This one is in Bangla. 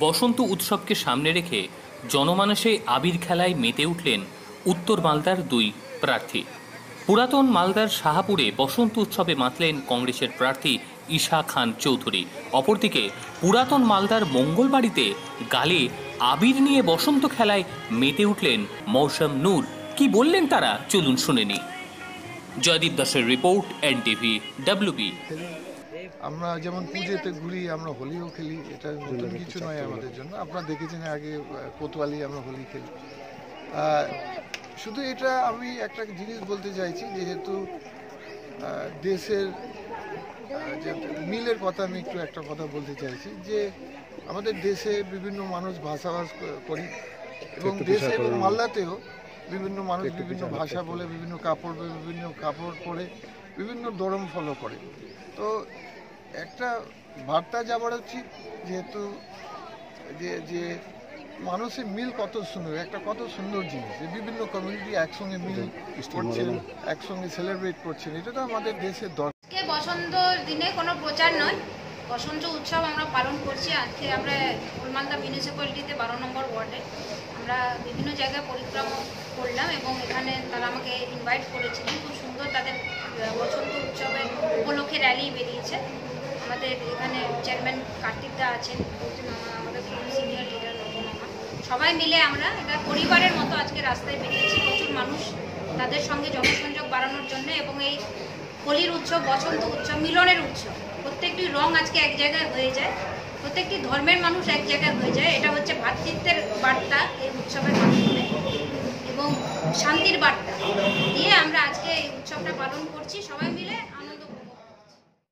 বসন্ত উৎসবকে সামনে রেখে জনমানসে আবির খেলায় মেতে উঠলেন উত্তর মালদার দুই প্রার্থী। পুরাতন মালদার শাহাপুরে বসন্ত উৎসবে মাতলেন কংগ্রেসের প্রার্থী ঈশা খান চৌধুরী। অপরদিকে পুরাতন মালদার মঙ্গলবাড়িতে গালে আবির নিয়ে বসন্ত খেলায় মেতে উঠলেন মৌসম নূর। কি বললেন তারা? চলুন শুনে নি জয়দীপ দাসের রিপোর্ট এনটিভি, ডাব্লিউবি। আমরা যেমন পুজোতে ঘুরি আমরা হোলিও খেলি এটা নতুন কিছু নয় আমাদের জন্য। আপনারা দেখেছেন আগে কোতোয়ালি আমরা হোলি খেলি। শুধু এটা আমি একটা জিনিস বলতে চাইছি যেহেতু দেশের যে মিলের কথা আমি একটু একটা কথা বলতে চাইছি যে আমাদের দেশে বিভিন্ন মানুষ ভাষাভাষ ক- করি। এবং দেশে এবং মালদাতেও বিভিন্ন মানুষ বিভিন্ন ভাষা বলে বিভিন্ন কাপড় বিভিন্ন কাপড় পরে বিভিন্ন ধর্ম ফলো করে। তো একটা বার্তা যাবার উচিত যেহেতু যে যে মানুষের মিল কত সুন্দর একটা কত সুন্দর জিনিস। যে বিভিন্ন কমিউনিটি একসঙ্গে মিল করছেন একসঙ্গে সেলিব্রেট করছেন এটা তো আমাদের দেশের দরকার আজকে বসন্ত দিনে কোনো প্রচার নয়। বসন্ত উৎসব আমরা পালন করছি। আজকে আমরা উলমালদা মিউনিসিপ্যালিটিতে বারো নম্বর ওয়ার্ডে আমরা বিভিন্ন জায়গায় পরিক্রমা করলাম এবং এখানে তারা আমাকে ইনভাইট করেছিলেন। খুব সুন্দর তাদের বসন্ত উৎসবের উপলক্ষে র্যালি বেরিয়েছে। আমাদের এখানে চেয়ারম্যান কার্তিক দা আছেন, বলছেন আমা- আমাদের সিনিয়র লিডার নবমামা সবাই মিলে আমরা এটা পরিবারের মতো আজকে রাস্তায় বেরিয়েছি, প্রচুর মানুষ তাদের সঙ্গে জনসংযোগ বাড়ানোর জন্য এবং এই হোলির উৎসব, বসন্ত উৎসব, মিলনের উৎসব, প্রত্যেকটি রং আজকে এক জায়গায় হয়ে যায়, প্রত্যেকটি ধর্মের মানুষ এক জায়গায় হয়ে যায়, এটা হচ্ছে ভ্রাতৃত্বের বার্তা এই উৎসবের মাধ্যমে এবং শান্তির বার্তা। দিয়ে আমরা আজকে